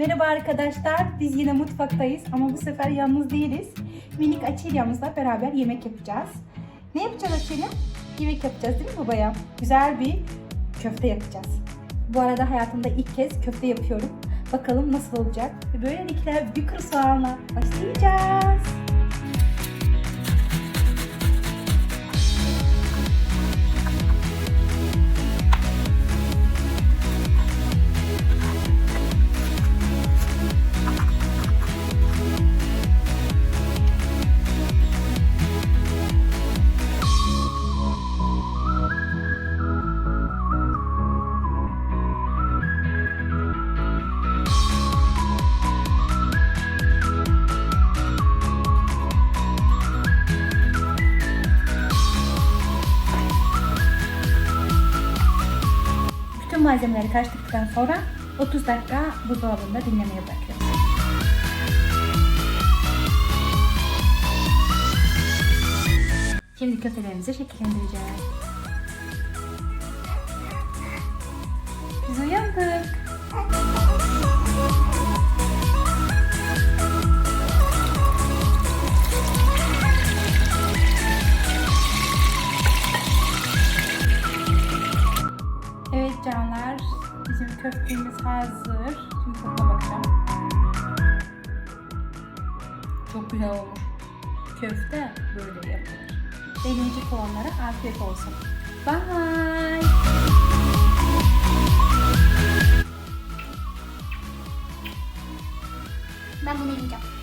Merhaba arkadaşlar. Biz yine mutfaktayız ama bu sefer yalnız değiliz. Minik Açelya'mızla beraber yemek yapacağız. Ne yapacağız Açelya? Yemek yapacağız değil mi babaya? Güzel bir köfte yapacağız. Bu arada hayatımda ilk kez köfte yapıyorum. Bakalım nasıl olacak? Böylelikle bir kuru soğanla başlayacağız. Bütün malzemeleri karıştırdıktan sonra 30 dakika buzdolabında dinlemeye bırakıyoruz. Şimdi köftelerimizi şekillendireceğiz. Köftemiz hazır. Şimdi tadına bakacağım. Çok güzel olmuş. Köfte böyle yapılır. Deneyecek olanlara afiyet olsun. Bye. Ben bunu yiyeceğim.